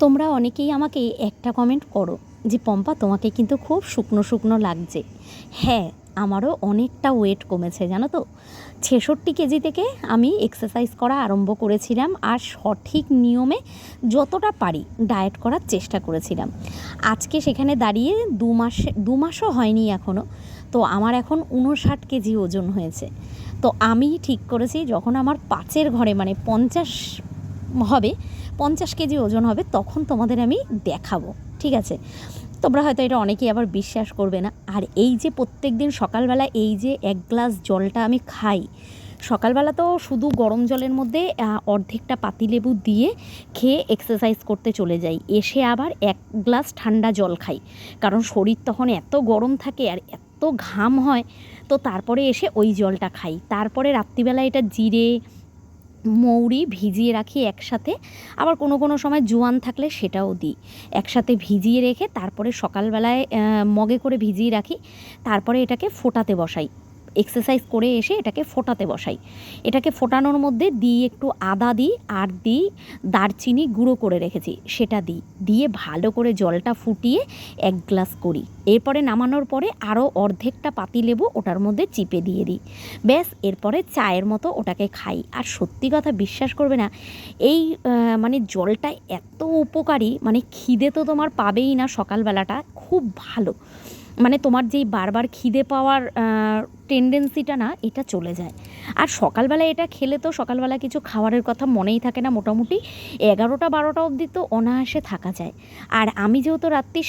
তোমরা অনেকেই আমাকে একটা কমেন্ট করো যে, পম্পা, তোমাকে কিন্তু খুব শুকনো শুকনো লাগছে। হ্যাঁ আমারও অনেকটা ওয়েট কমেছে, জানো তো? ছেষট্টি কেজি থেকে আমি এক্সারসাইজ করা আরম্ভ করেছিলাম আর সঠিক নিয়মে যতটা পারি ডায়েট করার চেষ্টা করেছিলাম। আজকে সেখানে দাঁড়িয়ে দু মাসে, দু মাসও হয়নি এখনও তো আমার এখন উনষাট কেজি ওজন হয়েছে। তো আমি ঠিক করেছি যখন আমার পাঁচের ঘরে মানে পঞ্চাশ হবে পঞ্চাশ কেজি ওজন হবে, তখন তোমাদের আমি দেখাবো, ঠিক আছে? তোমরা হয়তো এটা অনেকেই আবার বিশ্বাস করবে না। আর এই যে প্রত্যেক দিন সকালবেলা এই যে এক গ্লাস জলটা আমি খাই, সকালবেলা তো শুধু গরম জলের মধ্যে অর্ধেকটা পাতিলেবু দিয়ে খেয়ে এক্সারসাইজ করতে চলে যাই। এসে আবার এক গ্লাস ঠান্ডা জল খাই। কারণ শরীর তখন এত গরম থাকে আর এত ঘাম হয়, তো তারপরে এসে ওই জলটা খাই। তারপরে রাত্রিবেলা এটা জিরে মৌরি ভিজিয়ে রাখি একসাথে। আবার কোনো কোনো সময় জোয়ান থাকলে সেটাও দিই। একসাথে ভিজিয়ে রেখে তারপরে সকালবেলায় মগে করে ভিজিয়ে রাখি। তারপরে এটাকে ফোটাতে বসাই। এক্সারসাইজ করে এসে এটাকে ফোটাতে বসাই। এটাকে ফোটানোর মধ্যে দিই একটু আদা দিই, আর দিই দারচিনি গুঁড়ো করে রেখেছি, সেটা দিই। দিয়ে ভালো করে জলটা ফুটিয়ে এক গ্লাস করি। এরপরে নামানোর পরে আরও অর্ধেকটা পাতিলেবু ওটার মধ্যে চিপে দিয়ে দিই। ব্যাস, এরপরে চায়ের মতো ওটাকে খাই। আর সত্যি কথা বিশ্বাস করবে না, এই মানে জলটা এত উপকারী মানে খিদে তো তোমার পাবেই না সকালবেলাটা, খুব ভালো। মানে তোমার যেই বারবার খিদে পাওয়ার টেন্ডেন্সিটা না, এটা চলে যায়। আর সকালবেলা এটা খেলে তো সকালবেলা কিছু খাবারের কথা মনেই থাকে না মোটামুটি। এগারোটা, বারোটা অবধি তো অনায়াসে থাকা যায়। আর আমি যেহেতু রাত্রি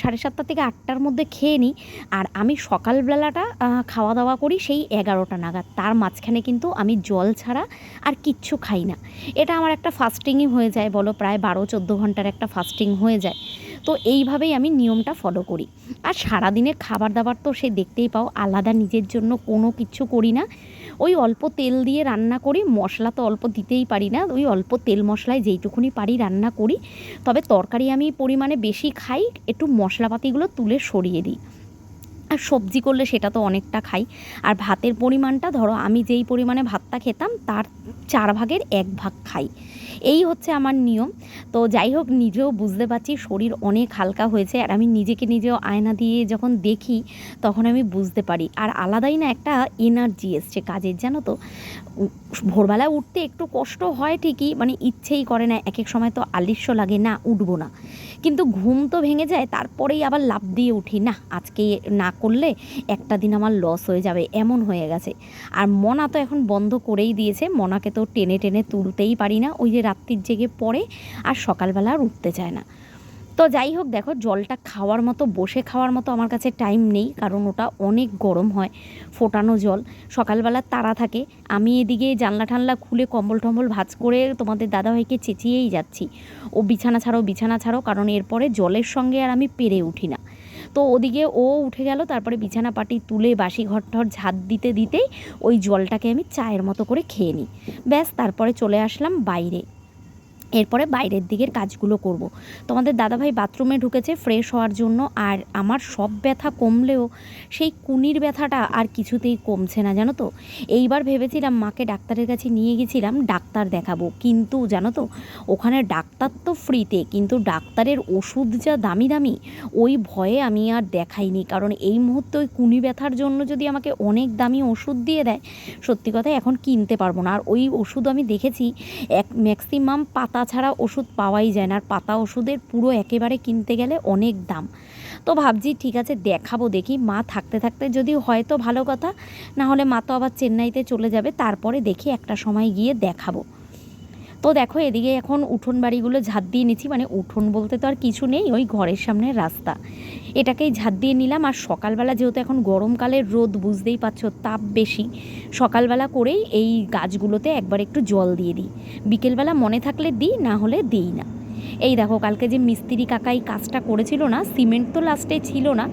সাড়ে সাতটা থেকে আটটার মধ্যে খেয়ে নিই, আর আমি সকালবেলাটা খাওয়া দাওয়া করি সেই এগারোটা নাগাদ। তার মাঝখানে কিন্তু আমি জল ছাড়া আর কিচ্ছু খাই না। এটা আমার একটা ফাস্টিংই হয়ে যায়, বলো প্রায় বারো, চোদ্দ ঘণ্টার একটা ফাস্টিং হয়ে যায়। তো এইভাবেই আমি নিয়মটা ফলো করি। আর সারাদিনের খাবার দাবার তো সে দেখতেই পাও, আলাদা নিজের জন্য কোনো কিছু করি না। ওই অল্প তেল দিয়ে রান্না করি, মশলা তো অল্প দিতেই পারি না, ওই অল্প তেল মশলায় যেইটুকুনি পারি রান্না করি। তবে তরকারি আমি পরিমাণে বেশি খাই, একটু মশলাপাতিগুলো তুলে সরিয়ে দিই। আর সবজি করলে সেটা তো অনেকটা খাই। আর ভাতের পরিমাণটা ধরো, আমি যেই পরিমাণে ভাতটা খেতাম, তার চার ভাগের এক ভাগ খাই। এই হচ্ছে আমার নিয়ম। তো যাই হোক, নিজেও বুঝতে পারছি শরীর অনেক হালকা হয়েছে আর আমি নিজেকে নিজেও আয়না দিয়ে যখন দেখি তখন আমি বুঝতে পারি। আর আলাদাই না একটা এনার্জি এসছে কাজের, জানো তো? উ- ভোরবেলা উঠতে একটু কষ্ট হয় ঠিকই মানে ইচ্ছেই করে না এক এক সময় তো আলিস্য লাগে, না, উঠবো না। কিন্তু ঘুম তো ভেঙে যায়, তারপরেই আবার লাভ দিয়ে উঠি, না, আজকে না করলে একটা দিন আমার লস হয়ে যাবে, এমন হয়ে গেছে। আর মনা তো এখন বন্ধ করেই দিয়েছে, মনাকে তো টেনে টেনে তুলতেই পারি না, ওই যে রাত্রির জেগে পড়ে আর সকালবেলা আর উঠতে চায় না। তো যাই হোক, দেখো জলটা খাওয়ার মতো, বসে খাওয়ার মতো আমার কাছে টাইম নেই, কারণ ওটা অনেক গরম হয়, ফোটানো জল। সকালবেলা তাড়া থাকে, আমি এদিকে জানলা ঠানলা খুলে কম্বল টম্বল ভাজ করে তোমাদের দাদাভাইকে চেঁচিয়েই যাচ্ছি। ও বিছানা ছাড়ো বিছানা ছাড়ো, কারণ এরপরে জলের সঙ্গে আর আমি পেরে উঠি না। তো ওদিকে ও উঠে গেল, তারপরে বিছানা পাটি তুলে বাসি ঘর টর ঝাঁত দিতে দিতেই ওই জলটাকে আমি চায়ের মতো করে খেয়ে নিই। ব্যাস, তারপরে চলে আসলাম বাইরে। এরপরে বাইরের দিকের কাজগুলো করব। তোমাদের দাদাভাই বাথরুমে ঢুকেছে ফ্রেশ হওয়ার জন্য আর আমার সব ব্যথা কমলেও সেই কুনির ব্যথাটা আর কিছুতেই কমছে না, জানো তো? এইবার ভেবেছিলাম মাকে ডাক্তারের কাছে নিয়ে গেছিলাম, ডাক্তার দেখাবো। কিন্তু জানো তো, ওখানে ডাক্তার তো ফ্রিতে কিন্তু ডাক্তারের ওষুধ যা দামি দামি, ওই ভয়ে আমি আর দেখাইনি। কারণ এই মুহূর্তে ওই কুনি ব্যথার জন্য যদি আমাকে অনেক দামি ওষুধ দিয়ে দেয়, সত্যি কথা এখন কিনতে পারব না। আর ওই ওষুধ আমি দেখেছি, এক ম্যাক্সিমাম পাতা ছাড়া ওষুধ পাওয়াই যায় না, আর পাতা ওষুধের পুরো একেবারে কিনতে গেলে অনেক দাম। তো ভাবছি, ঠিক আছে, দেখাবো, দেখি। মা থাকতে থাকতে যদি হয় তো ভালো কথা, না হলে মা তো আবার চেন্নাইতে চলে যাবে, তারপরে দেখি একটা সময় গিয়ে দেখাবো। তো দেখো এদিকে এখন উঠোন বাড়িগুলো ঝাঁত দিয়ে নিচ্ছি। মানে উঠোন বলতে তো আর কিছু নেই, ওই ঘরের সামনে রাস্তা। এটাকেই ঝাঁত দিয়ে নিলাম। আর সকালবেলা যেহেতু এখন গরমকালের রোদ, বুঝতেই পারছ, তাপ বেশি, সকালবেলা করেই এই গাছগুলোতে একবার একটু জল দিয়ে দিই। বিকেলবেলা মনে থাকলে দিই, না হলে দিই না। এই দেখো, কালকে যে মিস্ত্রি কাকা এই কাজটা করেছিল না, সিমেন্ট তো লাস্টে ছিল না,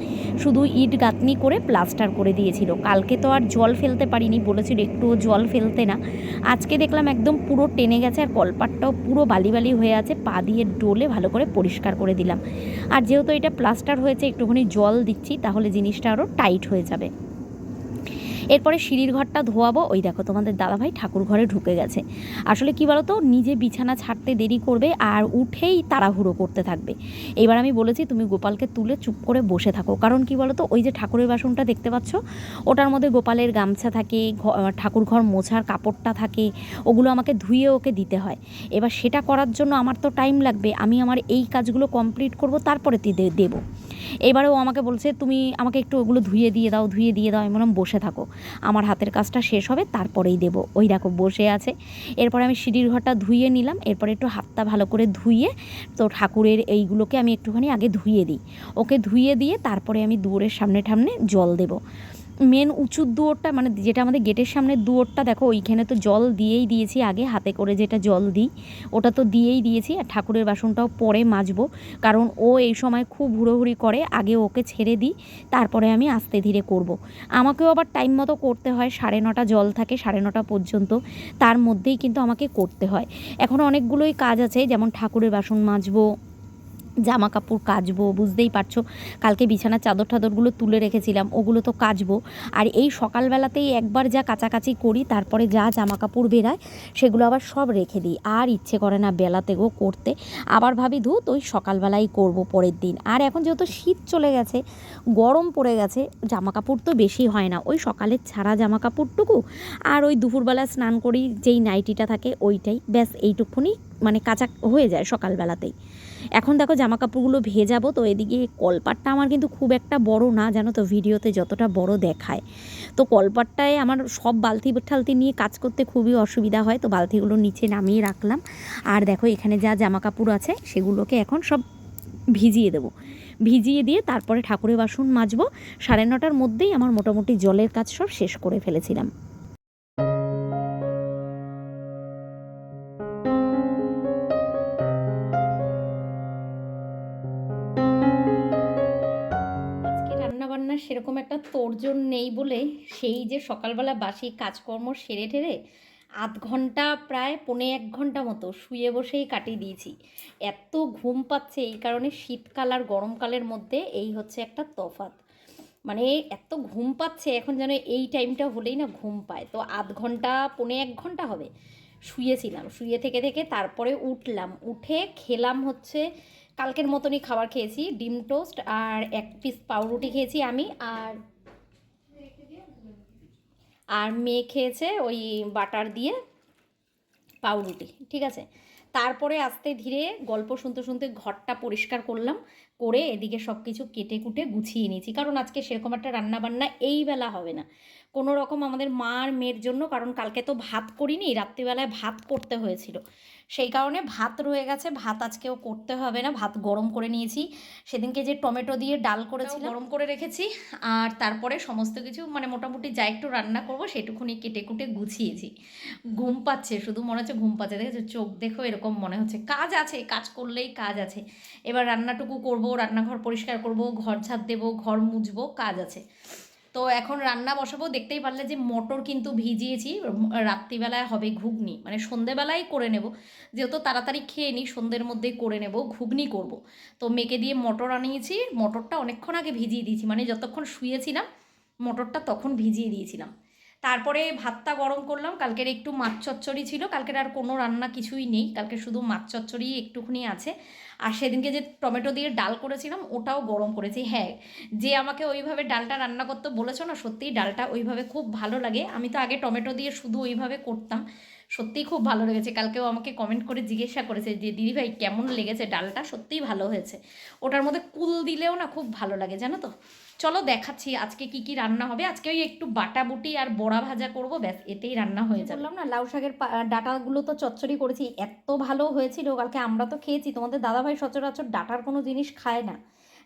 শুধু ইট গাঁথনি করে প্লাস্টার করে দিয়েছিল। কালকে তো আর জল ফেলতে পারিনি, বলেছিল একটুও জল ফেলতে না। আজকে দেখলাম একদম পুরো টেনে গেছে আর কলপাটটাও পুরো বালি বালি হয়ে আছে, পা দিয়ে ডোলে ভালো করে পরিষ্কার করে দিলাম। আর যেহেতু এটা প্লাস্টার হয়েছে, একটুখানি জল দিচ্ছি, তাহলে জিনিসটা আরও টাইট হয়ে যাবে। এরপরে সিঁড়ির ঘরটা ধোয়াবো। ওই দেখো তোমাদের দাদাভাই ঠাকুর ঘরে ঢুকে গেছে। আসলে কি বলতো, নিজে বিছানা ছাড়তে দেরি করবে আর উঠেই তাড়াহুড়ো করতে থাকবে। এবার আমি বলেছি, তুমি গোপালকে তুলে চুপ করে বসে থাকো। কারণ কি বলতো, ওই যে ঠাকুরের বাসনটা দেখতে পাচ্ছ, ওটার মধ্যে গোপালের গামছা থাকে ঠাকুর ঘর মোছার কাপড়টা থাকে, ওগুলো আমাকে ধুয়ে ওকে দিতে হয়। এবার সেটা করার জন্য আমার তো টাইম লাগবে। আমি আমার এই কাজগুলো কমপ্লিট করব, তারপরে দেবো। এবারে ও আমাকে বলছে, তুমি আমাকে একটু ওগুলো ধুয়ে দিয়ে দাও, ধুয়ে দিয়ে দাও। আমি বললাম, বসে থাকো, আমার হাতের কাজটা শেষ হবে, তারপরেই দেবো। ওই দেখো, বসে আছে। এরপরে আমি সিঁড়ির ঘরটা ধুয়ে নিলাম, এরপরে একটু হাতটা ভালো করে ধুয়ে তো ঠাকুরের এইগুলোকে আমি একটুখানি আগে ধুয়ে দিই। ওকে ধুয়ে দিয়ে তারপরে আমি দুয়ারের সামনে ঠামনে জল দেবো। মেন উঁচুর দুয়োরটা মানে যেটা আমাদের গেটের সামনের দুয়োরটা, দেখো ওইখানে তো জল দিয়েই দিয়েছি আগে, হাতে করে যেটা জল দিই, ওটা তো দিয়েই দিয়েছি, আর ঠাকুরের বাসনটাও পরে মাজবো, কারণ ও এই সময় খুব হুড়োহুড়ি করে, আগে ওকে ছেড়ে দিই, তারপরে আমি আস্তে ধীরে করব। আমাকেও আবার টাইম মতো করতে হয়, সাড়ে নটা জল থাকে সাড়ে নটা পর্যন্ত, তার মধ্যেই কিন্তু আমাকে করতে হয় এখন অনেকগুলোই কাজ আছে, যেমন ঠাকুরের বাসন মাজবো জামা কাপড় কাচবো, বুঝতেই পারছ? কালকে বিছানার চাদর টাদরগুলো তুলে রেখেছিলাম, ওগুলো তো কাচবো। আর এই সকালবেলাতেই একবার যা কাচাকাচি করি, তারপরে যা জামা কাপড় বেরায়, সেগুলো আবার সব রেখে দিই। আর ইচ্ছে করে না বেলাতে গো করতে। আবার ভাবি, ধুত, ওই সকালবেলাই করব পরের দিন। আর এখন যেহেতু শীত চলে গেছে, গরম পড়ে গেছে জামা কাপড় তো বেশি হয় না। ওই সকালের ছাড়া জামা কাপড়টুকু আর ওই দুপুরবেলা স্নান করি, যেই নাইটিটা থাকে, ওইটাই। ব্যাস, এইটুকুনি মানে কাঁচা হয়ে যায় সকালবেলাতেই। এখন দেখো জামা কাপড়গুলো ভেজাবো, তো এদিকে কলপাটটা আমার কিন্তু খুব একটা বড় না, জানো তো ভিডিওতে যতটা বড় দেখায়। তো কলপাটটায় আমার সব বালতি ঠালতি নিয়ে কাজ করতে খুবই অসুবিধা হয়, তো বালতিগুলো নিচে নামিয়ে রাখলাম। আর দেখো এখানে যা জামা কাপড় আছে, সেগুলোকে এখন সব ভিজিয়ে দেবো। ভিজিয়ে দিয়ে তারপরে ঠাকুরের বাসন মাজবো। সাড়ে নটার মধ্যেই আমার মোটামুটি জলের কাজ সব শেষ করে ফেলেছিলাম। একটা তোড়জোড় নেই বলে সেই যে সকালবেলা বাসি কাজকর্ম সেরে ঠেরে আধ ঘণ্টা প্রায় পৌনে এক ঘণ্টা মতো শুয়ে বসেই কাটিয়ে দিয়েছি। এত ঘুম পাচ্ছে এই কারণে শীতকাল আর গরমকালের মধ্যে এই হচ্ছে একটা তফাৎ। মানে এত ঘুম পাচ্ছে এখন যেন এই টাইমটা হলেই না ঘুম পায়। তো আধ ঘণ্টা, পৌনে এক ঘণ্টা হবে। শুয়েছিলাম, শুয়ে থেকে থেকে তারপরে উঠলাম। উঠে খেলাম হচ্ছে কালকের মতনই খাবার খেয়েছি, ডিম টোস্ট আর এক পিস পাউরুটি খেয়েছি আমি, আর আর মেয়ে খেয়েছে ওই বাটার দিয়ে পাউরুটি, ঠিক আছে? তারপরে আস্তে ধীরে গল্প শুনতে শুনতে ঘরটা পরিষ্কার করলাম করে এদিকে সব কিছু কেটে কুটে গুছিয়ে নিয়েছি। কারণ আজকে সেরকম একটা রান্না বান্না এই বেলা হবে না। কোনো রকম আমাদের মা আর মেয়ের জন্য কারণ কালকে তো ভাত করিনি রাত্রিবেলায় ভাত করতে হয়েছিল। সেই কারণে ভাত রয়ে গেছে ভাত আজকেও করতে হবে না ভাত গরম করে নিয়েছি। সেদিনকে যে টমেটো দিয়ে ডাল করেছি গরম করে রেখেছি। আর তারপরে সমস্ত কিছু মানে মোটামুটি যা একটু রান্না করব সেটুকুনি কেটে কুটে গুছিয়েছি। ঘুম পাচ্ছে শুধু মনে হচ্ছে ঘুম পাচ্ছে। দেখেছ চোখ দেখো এরকম মনে হচ্ছে। কাজ আছে কাজ করলেই কাজ আছে। এবার রান্নাটুকু করব রান্নাঘর পরিষ্কার করব, ঘর ঝাড় দেবো, ঘর মুছবো কাজ আছে। তো এখন রান্না বসাবো, দেখতেই পারলে যে মটর কিন্তু ভিজিয়েছি রাত্রিবেলায় হবে ঘুগনি। মানে সন্ধেবেলায় করে নেব, যেহেতু তাড়াতাড়ি খেয়ে নিই, সন্ধ্যের মধ্যেই করে নেব, ঘুগনি করব। তো মেয়েকে দিয়ে মটর আনিয়েছি, মটরটা অনেকক্ষণ আগে ভিজিয়ে দিয়েছি মানে যতক্ষণ শুয়েছিলাম, মটরটা তখন ভিজিয়ে দিয়েছিলাম। তারপরে ভাতটা গরম করলাম। কালকের একটু মাছ চচ্চড়ি ছিল। কালকের আর কোনো রান্না কিছুই নেই। কালকে শুধু মাছ চচ্চড়ি একটুখানি আছে। আর সেদিনকে যে টমেটো দিয়ে ডাল করেছিলাম, ওটাও গরম করেছি। হ্যাঁ যে আমাকে ওইভাবে ডালটা রান্না করতে বলেছ না, সত্যিই ডালটা ওইভাবে খুব ভালো লাগে। আমি তো আগে টমেটো দিয়ে শুধু ওইভাবে করতাম। সত্যিই খুব ভালো লেগেছে। কালকেও আমাকে কমেন্ট করে জিজ্ঞাসা করেছে যে দিদিভাই কেমন লেগেছে ডালটা? সত্যিই ভালো হয়েছে। ওটার মধ্যে কুল দিলেও না খুব ভালো লাগে, জানো তো? চলো দেখাচ্ছি আজকে কি কি রান্না হবে। আজকে ওই একটু বাটাবুটি আর বড়া ভাজা করব, ব্যাস এতেই রান্না হয়ে যাবে। বললাম না, লাউ শাকের ডাটাগুলো তো চচ্চড়ি করেছি, এত ভালো হয়েছিল, কালকে আমরা তো খেয়েছি, তোমাদের দাদাভাই সচরাচর ডাটার কোনো জিনিস খায় না।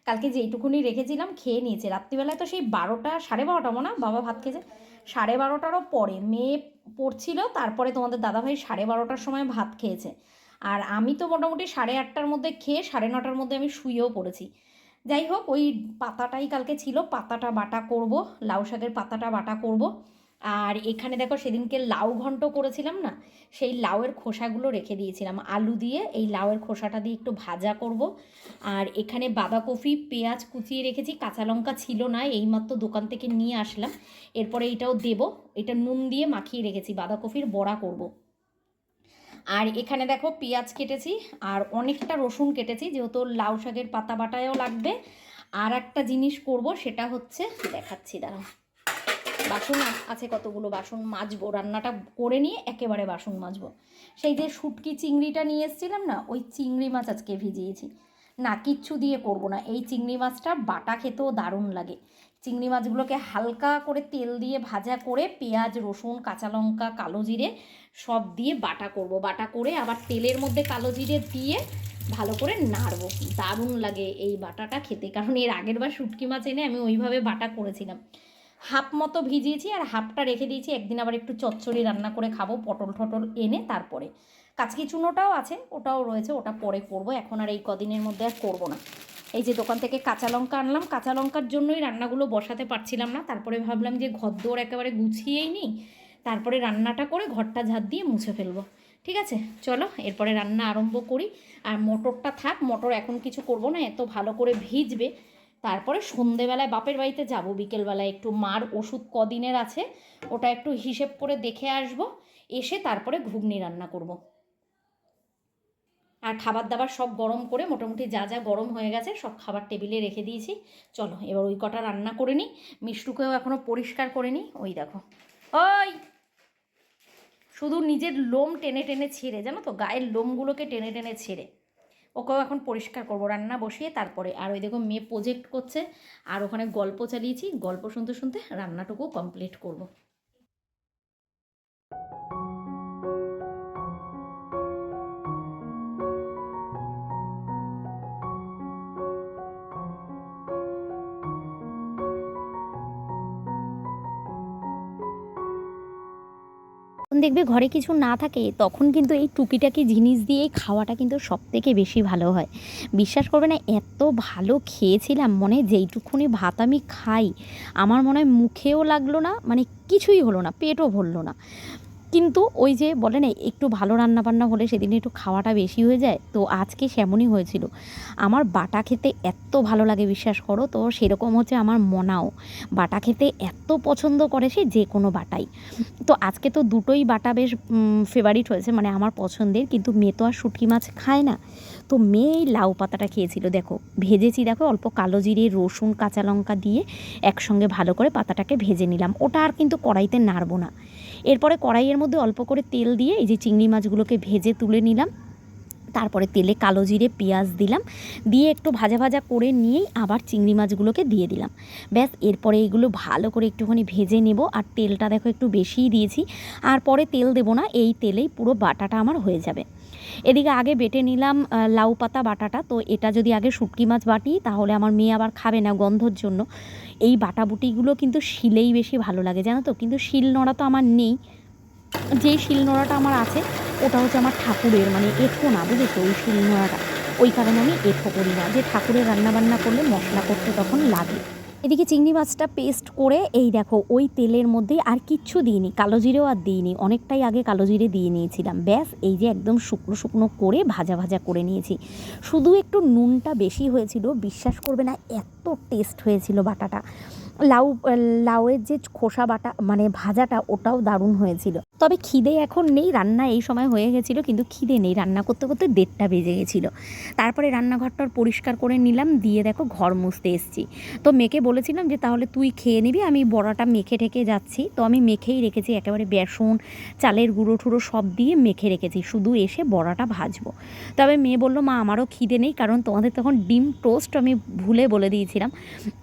কালকে যেইটুকুনি রেখেছিলাম, খেয়ে নিয়েছে। রাত্রিবেলায় তো সেই বারোটা, সাড়ে বারোটা, মনে, বাবা ভাত খেয়েছে। সাড়ে বারোটারও পরে মেয়ে পড়ছিল, তারপরে তোমাদের দাদাভাই সাড়ে বারোটার সময় ভাত খেয়েছে। আর আমি তো মোটামুটি সাড়ে আটটার মধ্যে খেয়ে সাড়ে নটার মধ্যে আমি শুয়েও পড়েছি। যাই হোক, ওই পাতাটাই কালকে ছিল। পাতাটা বাটা করব, লাউ শাকের পাতাটা বাটা করব। আর এখানে দেখো, সেদিনকে লাউ ঘন্ট করেছিলাম না, সেই লাউয়ের খোসাগুলো রেখে দিয়েছিলাম। আলু দিয়ে এই লাউয়ের খোসাটা দিয়ে একটু ভাজা করব। আর এখানে বাঁধাকপি, পেঁয়াজ কুচিয়ে রেখেছি, কাঁচা লঙ্কা ছিল না, এইমাত্র দোকান থেকে নিয়ে আসলাম। এরপরে এটাও দেব, এটা নুন দিয়ে মাখিয়ে রেখেছি, বাঁধাকপির বড়া করব। আর এখানে দেখো পেঁয়াজ কেটেছি আর অনেকটা রসুন কেটেছি, যেহেতু লাউ শাকের পাতা বাটায়ও লাগবে। আর একটা জিনিস করব, সেটা হচ্ছে, দেখাচ্ছি, দাঁড়াও। বাসন আছে কতগুলো বাসন? মাজবো, রান্নাটা করে নিয়ে একেবারে বাসন মাজবো। সেই যে শুটকি চিংড়িটা নিয়ে এসেছিলাম না, ওই চিংড়ি মাছ আজকে ভিজিয়েছি। না, কিচ্ছু দিয়ে করব না, এই চিংড়ি মাছটা বাটা খেতেও দারুণ লাগে। চিংড়ি মাছগুলোকে হালকা করে তেল দিয়ে ভাজা করে পেঁয়াজ, রসুন, কাঁচা লঙ্কা, কালো জিরে সব দিয়ে বাটা করব। বাটা করে আবার তেলের মধ্যে কালো জিরে দিয়ে ভালো করে নাড়বো। দারুণ লাগে এই বাটাটা খেতে। কারণ এর আগের বার শুটকি মাছ এনে আমি ওইভাবে বাটা করেছিলাম। হাফ মতো ভিজিয়েছি আর হাফটা রেখে দিয়েছি। একদিন আবার একটু চচ্চড়ি রান্না করে খাব, পটল টটল এনে তারপরে। কাচকি চুনোটাও আছে, ওটাও রয়েছে, ওটা পরে করব। এখন আর এই কদিনের মধ্যে আর করব না। এই যে দোকান থেকে কাঁচা লঙ্কা আনলাম, কাঁচা লঙ্কার জন্যই রান্নাগুলো বসাতে পারছিলাম না। তারপরে ভাবলাম যে ঘর ঘরদোর একেবারে গুছিয়েই নিই। তারপরে রান্নাটা করে ঘরটা ঝাঁট দিয়ে মুছে ফেলব। ঠিক আছে? চলো, এরপরে রান্না আরম্ভ করি। আর মটরটা থাক, মটর এখন কিছু করব না, এত ভালো করে ভিজবে। তারপরে সন্ধেবেলায় বাপের বাড়িতে যাব, বিকেলবেলায় একটু মার ওষুধ কদিনের আছে, ওটা একটু হিসেব করে দেখে আসব, এসে তারপরে ঘুগনি রান্না করব। আর খাবার দাবার সব গরম করে মোটামুটি যা যা গরম হয়ে গেছে সব খাবার টেবিলে রেখে দিয়েছি। চলো, এবার ওই কটা রান্না করে নিই। মিষ্টুকেও এখনও পরিষ্কার করে নিই। ওই দেখো। ওই! শুধু নিজের লোম টেনে টেনে ছেড়ে, জানো তো? গায়ের লোমগুলোকে টেনে টেনে ছেড়ে। ওকেও এখন পরিষ্কার করব, রান্না বসিয়ে তারপরে। আর ওই দেখো, মেয়ে প্রজেক্ট করছে, আর ওখানে গল্প চালিয়েছি, গল্প শুনতে শুনতে রান্নাটুকু কমপ্লিট করব। দেখবে ঘরে কিছু না থাকে, তখন কিন্তু এই টুকিটাকি জিনিস দিয়ে খাওয়াটা কিন্তু সব থেকে বেশি ভালো হয়। বিশ্বাস করবে না, এত ভালো খেয়েছিলাম, মনে যেইটুকুনি ভাত আমি খাই, আমার মনে হয় মুখেও লাগল না মানে কিছুই হলো না, পেটও ভরলো না। কিন্তু ওই যে বলে না, একটু ভালো রান্না বান্না হলে সেদিন একটু খাওয়াটা বেশি হয়ে যায়। তো আজকে সেমনই হয়েছিল। আমার বাটা খেতে এত ভালো লাগে, বিশ্বাস করো। তো সেরকম হচ্ছে আমার মনাও। বাটা খেতে এত পছন্দ করে সে যে কোনো বাটাই। তো আজকে তো দুটোই বাটা বেশ ফেভারিট হয়েছে মানে আমার পছন্দের। কিন্তু মেয়ে তো আর শুটকি মাছ খায় না। তো মেয়ে লাউ পাতাটা খেয়েছিল, দেখো। ভেজেছি, দেখো, অল্প কালো জিরে, রসুন, কাঁচা লঙ্কা দিয়ে একসঙ্গে ভালো করে পাতাটাকে ভেজে নিলাম। ওটা আর কিন্তু কড়াইতে নাড়বো না। এরপরে কড়াইয়ের মধ্যে অল্প করে তেল দিয়ে এই যে চিংড়ি মাছগুলোকে ভেজে তুলে নিলাম। তারপরে তেলে কালো জিরে, পেঁয়াজ দিলাম। দিয়ে একটু ভাজা ভাজা করে নিয়েই আবার চিংড়ি মাছগুলোকে দিয়ে দিলাম। ব্যাস, এরপরে এগুলো ভালো করে একটুখানি ভেজে নেব। আর তেলটা দেখো একটু বেশিই দিয়েছি। আর পরে তেল দেবো না, এই তেলেই পুরো বাটাটা আমার হয়ে যাবে। এদিকে আগে বেটে নিলাম লাউ পাতা, বাটাটা। তো এটা যদি আগে শুটকি মাছ বাটি, তাহলে আমার মেয়ে আবার খাবে না গন্ধর জন্য। এই বাটাবুটিগুলো কিন্তু শিলেই বেশি ভালো লাগে, জানো তো? কিন্তু শিল নোড়া তো আমার নেই। যেই শিল নোড়াটা আমার আছে, ওটা হচ্ছে আমার ঠাকুরের মানে এঁঠো না, বুঝেছ? ওই শিল নোড়াটা। ওই কারণে আমি এঁঠো করি না। যে ঠাকুরের রান্না বান্না করলে মশলা করতে তখন লাগে। এদিকে চিংড়ি মাছটা পেস্ট করে এই দেখো, ওই তেলের মধ্যে আর কিচ্ছু দিইনি, কালো জিরেও আর দিইনি, অনেকটাই আগে কালো জিরে দিয়ে নিয়েছিলাম। ব্যাস, এই যে একদম শুকনো শুকনো করে ভাজা ভাজা করে নিয়েছি। শুধু একটু নুনটা বেশি হয়েছিল, বিশ্বাস করবে না, এত টেস্ট হয়েছিল বাটাটা। লাউ, লাউয়ের যে খোসা বাটা মানে ভাজাটা, ওটাও দারুণ হয়েছিল। তবে খিদে এখন নেই, রান্না এই সময় হয়ে গেছিল, কিন্তু খিদে নেই। রান্না করতে করতে দেড়টা বেজে গেছিল। তারপরে রান্নাঘরটার পরিষ্কার করে নিলাম, দিয়ে দেখো ঘর মুছতে এসেছি। তো মেয়েকে বলেছিলাম যে, তাহলে তুই খেয়ে নিবি, আমি বড়াটা মেখে ঠেকে যাচ্ছি। তো আমি মেখেই রেখেছি, একেবারে বেসন, চালের গুঁড়ো টুড়ো সব দিয়ে মেখে রেখেছি, শুধু এসে বড়াটা ভাজবো। তবে মেয়ে বলল, মা, আমারও খিদে নেই, কারণ তোমাদের তখন ডিম টোস্ট আমি ভুলে বলে দিয়েছিলাম।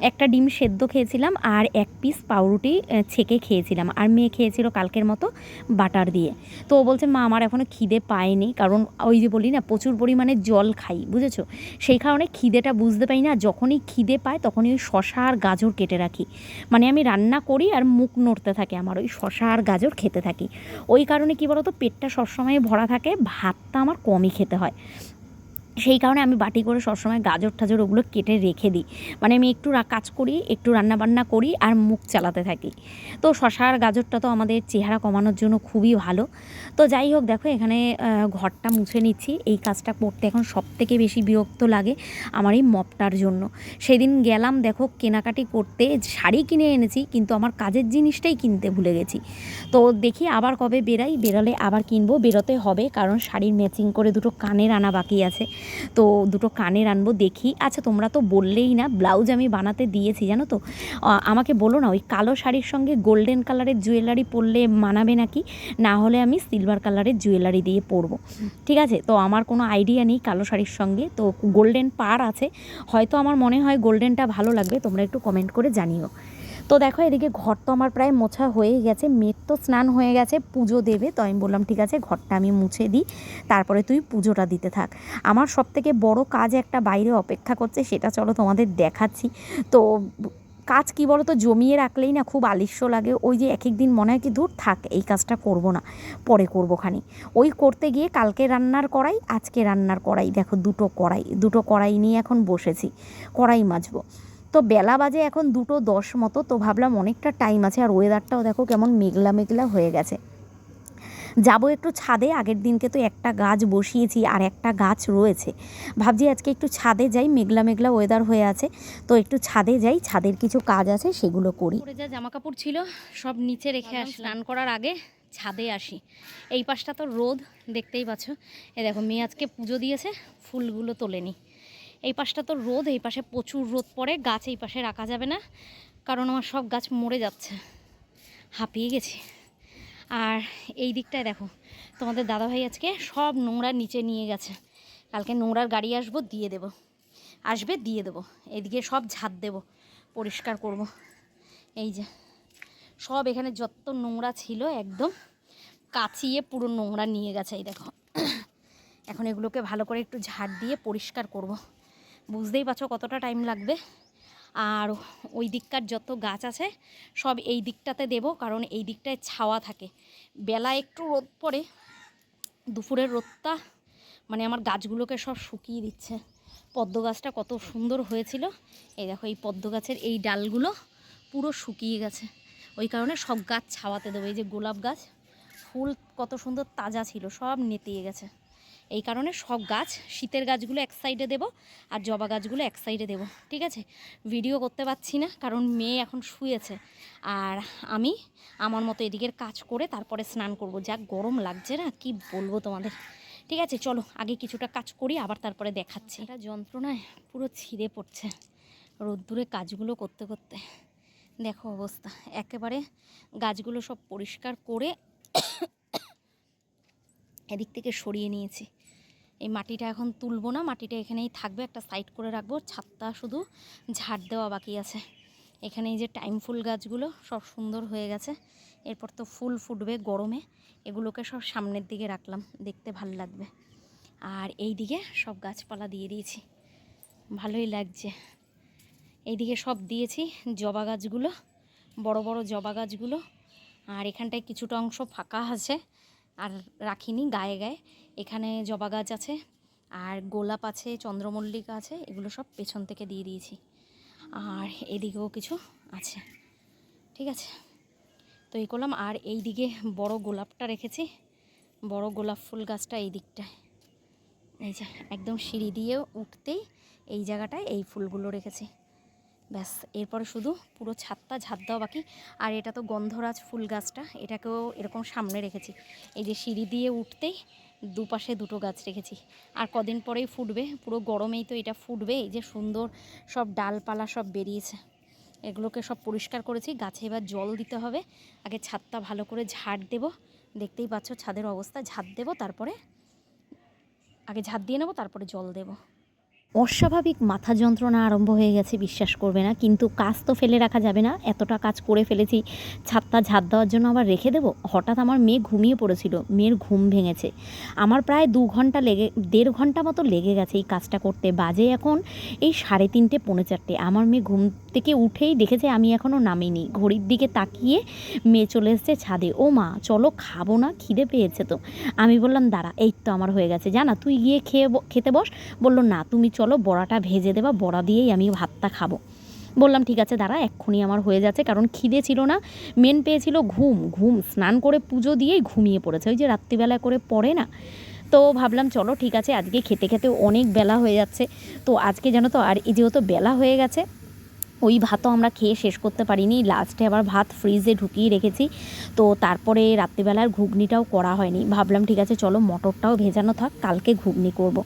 একটা ডিম সেদ্ধ খেয়েছিলাম আর এক পিস পাউরুটি ছেঁকে খেয়েছিলাম। আর মেয়ে খেয়েছিল কালকের মতো বাটার দিয়ে। তো ও বলছে, মা, আমার এখনও খিদে পায়নি। কারণ ওই যে বলি না, প্রচুর পরিমাণে জল খাই, বুঝেছ? সেই কারণে খিদেটা বুঝতে পারি না। যখনই খিদে পায়, তখনই ওই শশা আর গাজর কেটে রাখি। মানে আমি রান্না করি আর মুখ নড়তে থাকে আমার, ওই শশা আর গাজর খেতে থাকি। ওই কারণে কী বলতো, পেটটা সবসময় ভরা থাকে, ভাতটা আমার কমই খেতে হয়। সেই কারণে আমি বাটি করে সবসময় গাজর টাজর ওগুলো কেটে রেখে দিই। মানে আমি একটু কাজ করি, একটু রান্নাবান্না করি আর মুখ চালাতে থাকি। তো শশার গাজরটা তো আমাদের চেহারা কমানোর জন্য খুবই ভালো। তো যাই হোক, দেখো এখানে ঘরটা মুছে নিচ্ছি। এই কাজটা করতে এখন সব থেকে বেশি বিরক্ত লাগে আমার এই মপটার জন্য। সেদিন গেলাম, দেখো কেনাকাটি করতে, শাড়ি কিনে এনেছি, কিন্তু আমার কাজের জিনিসটাই কিনতে ভুলে গেছি। তো দেখি আবার কবে বেরাই, বেরোলে আবার কিনবো, বেরোতে হবে, কারণ শাড়ির ম্যাচিং করে দুটো কানের আনা বাকি আছে। তো দুটো কানের আনব দেখি। আচ্ছা তোমরা তো বললেই না, ব্লাউজ আমি বানাতে দিয়েছি, জানো তো? আমাকে বলো না, ওই কালো শাড়ির সঙ্গে গোল্ডেন কালারের জুয়েলারি পরলে মানাবে নাকি? না হলে আমি সিলভার কালারের জুয়েলারি দিয়ে পরবো। ঠিক আছে? তো আমার কোনো আইডিয়া নেই কালো শাড়ির সঙ্গে। তো গোল্ডেন পার আছে। হয়তো আমার মনে হয় গোল্ডেনটা ভালো লাগবে, তোমরা একটু কমেন্ট করে জানিও। তো দেখো, এদিকে ঘর তো আমার প্রায় মোছা হয়েই গেছে। মেয়ের তো স্নান হয়ে গেছে, পুজো দেবে। তো আমি বললাম, ঠিক আছে, ঘরটা আমি মুছে দিই। তারপরে তুই পুজোটা দিতে থাক। আমার সব থেকে বড় কাজ একটা বাইরে অপেক্ষা করছে, সেটা চলো তোমাদের দেখাচ্ছি। তো কাজ কি বলো তো জমিয়ে রাখলেই না খুব আলিস্য লাগে। ওই যে এক এক দিন মনে হয় কি দূর থাক, এই কাজটা করব না, পরে করব খানি। ওই করতে গিয়ে কালকে রান্নার কড়াই, আজকে রান্নার কড়াই। দেখো, দুটো কড়াই দুটো কড়াই নিয়ে এখন বসেছি, কড়াই মাজবো। তো বেলা বাজে এখন দুটো দশ মতো তো ভাবলাম অনেকটা টাইম আছে আর ওয়েদারটাও দেখো কেমন মেঘলা মেঘলা হয়ে গেছে। যাব একটু ছাদে আগের দিনকে তো একটা গাছ বসিয়েছি আর একটা গাছ রয়েছে। ভাবছি আজকে একটু ছাদে যাই মেঘলা মেঘলা ওয়েদার হয়ে আছে তো একটু ছাদে যাই ছাদের কিছু কাজ আছে সেগুলো করি। যা জামা কাপড় ছিল সব নিচে রেখে আস স্নান করার আগে ছাদে আসি। এই পাশটা তো রোদ দেখতেই পাচ্ছ। এ দেখো মেয়ে আজকে পুজো দিয়েছে ফুলগুলো তোলেনি। এই পাশটা তো রোদ, এই পাশে প্রচুর রোদ পড়ে, গাছ এই পাশে রাখা যাবে না, কারণ আমার সব গাছ মরে যাচ্ছে, হাঁপিয়ে গেছে। আর এই দিকটায় দেখো, তোমাদের দাদাভাই আজকে সব নোংরা নিচে নিয়ে গেছে, কালকে নোংরার গাড়ি আসব, দিয়ে দেব, আসবে, দিয়ে দেবো, এদিকে সব ঝাঁত দেব, পরিষ্কার করব, এই যে, সব এখানে যত নোংরা ছিল একদম কাচিয়ে পুরো নোংরা নিয়ে গেছে, এই দেখো, এখন এগুলোকে ভালো করে একটু ঝাড় দিয়ে পরিষ্কার করব। বুঝতেই পারছ কতটা টাইম লাগবে। আর ওই দিককার যত গাছ আছে, সব এই দিকটাতে দেব, কারণ এই দিকটায় ছাওয়া থাকে। বেলা একটু রোদ পড়ে, দুপুরের রোদটা মানে আমার গাছগুলোকে সব শুকিয়ে দিচ্ছে। পদ্ম গাছটা কত সুন্দর হয়েছিল। এই দেখো, এই পদ্ম গাছের এই ডালগুলো পুরো শুকিয়ে গেছে। ওই কারণে সব গাছ ছাওয়াতে দেবো। এই যে গোলাপ গাছ, ফুল কত সুন্দর তাজা ছিল, সব নেতিয়ে গেছে। এই কারণে সব গাছ, শীতের গাছগুলো এক সাইডে দেবো আর জবা গাছগুলো এক সাইডে দেবো, ঠিক আছে? ভিডিও করতে পারছি না, কারণ মেয়ে এখন শুয়েছে। আর আমি আমার মতো এদিকের কাজ করে তারপরে স্নান করব। যা গরম লাগছে না, কি বলব তোমাদের? ঠিক আছে, চলো, আগে কিছুটা কাজ করি, আবার তারপরে দেখাচ্ছি। এটা যন্ত্রণায় পুরো ছিঁড়ে পড়ছে রোদ্দুরে কাজগুলো করতে করতে। দেখো অবস্থা, একেবারে গাছগুলো সব পরিষ্কার করে এদিক থেকে সরিয়ে নিয়েছি। এই মাটিটা এখন তুলবো না, মাটিটা এখানেই থাকবে, একটা সাইড করে রাখব, ছাদটা শুধু ঝাড় দেওয়া বাকি আছে। এখানে এই যে টাইম ফুল গাছগুলো সব সুন্দর হয়ে গেছে, এরপর তো ফুল ফুটবে গরমে, এগুলোকে সব সামনের দিকে রাখলাম, দেখতে ভালো লাগবে। আর এই দিকে সব গাছপালা দিয়ে দিয়েছি, ভালোই লাগছে। এইদিকে সব দিয়েছি জবা গাছগুলো, বড় বড় জবা গাছগুলো, আর এখানটায় কিছুটা অংশ ফাঁকা আছে আর রাখিনি গায়ে গায়ে। এখানে জবা গাছ আছে, আর গোলাপ আছে, চন্দ্রমল্লিকা আছে, এগুলো সব পেছন থেকে দিয়ে দিয়েছি। আর এদিকেও কিছু আছে, ঠিক আছে? তো এই করলাম, আর এই দিকে বড় গোলাপটা রেখেছি, বড় গোলাপ ফুল গাছটা এই দিকটায়। এই যে, একদম সিঁড়ি দিয়ে উঠতেই এই জায়গাটায় এই ফুলগুলো রেখেছি। ব্যাস, এরপরে শুধু পুরো ছাদটা ঝাঁত দেওয়া বাকি। আর এটা তো গন্ধরাজ ফুল গাছটা, এটাকেও এরকম সামনে রেখেছি। এই যে সিঁড়ি দিয়ে উঠতেই দুপাশে দুটো গাছ রেখেছি। আর কদিন পরেই ফুটবে, পুরো গরমেই তো এটা ফুটবে, এই যে সুন্দর সব ডালপালা সব বেরিয়েছে। এগুলোকে সব পরিষ্কার করেছি, গাছে এবার জল দিতে হবে। আগে ছাদটা ভালো করে ঝাড় দেব, দেখতেই পাচ্ছ ছাদের অবস্থা ঝাড় দেব, তারপরে আগে ঝাড় দিয়ে নেব, তারপরে জল দেব। অস্বাভাবিক মাথা যন্ত্রণা আরম্ভ হয়ে গেছে, বিশ্বাস করবে না। কিন্তু কাজ তো ফেলে রাখা যাবে না। এতটা কাজ করে ফেলেছি, ছাদটা ঝাঁট দেওয়ার জন্য আবার রেখে দেবো? হঠাৎ আমার মেয়ে ঘুমিয়ে পড়েছিল। মেয়ের ঘুম ভেঙেছে। আমার প্রায় দু ঘণ্টা লেগে, দেড় ঘণ্টা মতো লেগে গেছে এই কাজটা করতে। বাজে এখন এই সাড়ে তিনটে, পৌনে চারটে। আমার মেয়ে ঘুম থেকে উঠেই দেখেছে আমি এখনও নামিনি। ঘড়ির দিকে তাকিয়ে মেয়ে চলে এসছে ছাদে। ও মা, চলো খাব না, খিদে পেয়েছে তো। আমি বললাম, দাঁড়া, এই তো আমার হয়ে গেছে। জানা, তুই গিয়ে খেয়ে খেতে বস। বলল, না, তুমি চলো বড়াটা ভেজে দেবা বড়া দিয়েই আমি ভাতটা খাব। বললাম, ঠিক আছে, দাঁড়া, এক্ষুনি আমার হয়ে যাচ্ছে। কারণ খিদে ছিল না। মেন পেয়েছিল ঘুম। ঘুম, স্নান করে পুজো দিয়েই ঘুমিয়ে পড়েছে। ওই যে রাত্রিবেলা করে পড়ে না। তো ভাবলাম, চলো, ঠিক আছে, আজকে খেতে খেতে অনেক বেলা হয়ে যাচ্ছে। তো আজকে জানো তো, আর এই যেহেতু বেলা হয়ে গেছে, ওই ভাতও আমরা খেয়ে শেষ করতে পারিনি। লাস্টে আবার ভাত ফ্রিজে ঢুকিয়ে রেখেছি। তো তারপরে রাত্রিবেলার ঘুগনিটাও করা হয়নি। ভাবলাম, ঠিক আছে, চলো, মটরটাও ভেজানো থাক, কালকে ঘুগনি করব।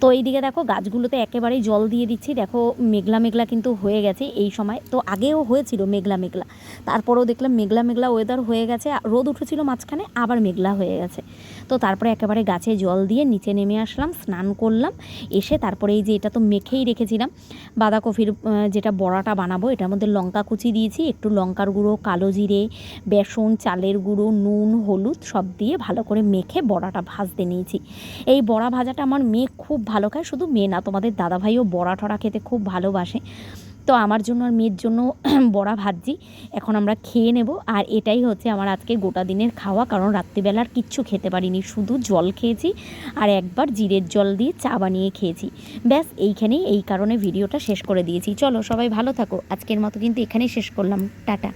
তো এইদিকে দেখো গাছগুলোতে একেবারেই জল দিয়ে দিচ্ছি। দেখো মেঘলা মেঘলা কিন্তু হয়ে গেছে এই সময়। তো আগেও হয়েছিল মেঘলা মেঘলা। তারপরেও দেখলাম মেঘলা মেঘলা ওয়েদার হয়ে গেছে। রোদ উঠেছিল মাঝখানে, আবার মেঘলা হয়ে গেছে। তো তারপরে একেবারে গাছে জল দিয়ে নিচে নেমে আসলাম, স্নান করলাম। এসে তারপরে এই যে এটা তো মেখেই রেখেছিলাম। বাঁধাকপির যেটা বড়াটা বানাবো, এটার মধ্যে লঙ্কা কুচি দিয়েছি। একটু লঙ্কার গুঁড়ো, কালো জিরে, বেসন, চালের গুঁড়ো, নুন, হলুদ সব দিয়ে ভালো করে মেখে বড়াটা ভাজতে নিয়েছি। এই বড়া ভাজাটা আমার মেয়ে খুব ভালো খায়, শুধু মেয়ে না, তোমাদের দাদাভাইও বড়া টড়া খেতে খুব ভালোবাসে। তো আমার জন্য আর মেয়ের জন্য বড়া ভাজছি এখন আমরা খেয়ে নেব। আর এটাই হচ্ছে আমার আজকে গোটা দিনের খাওয়া, কারণ রাত্রিবেলার কিচ্ছু খেতে পারিনি, শুধু জল খেয়েছি আর একবার জিরের জল দিয়ে চা বানিয়ে খেয়েছি। ব্যাস, এইখানেই, এই কারণে ভিডিওটা শেষ করে দিয়েছি। চলো, সবাই ভালো থাকো। আজকের মতো কিন্তু এখানেই শেষ করলাম। টাটা।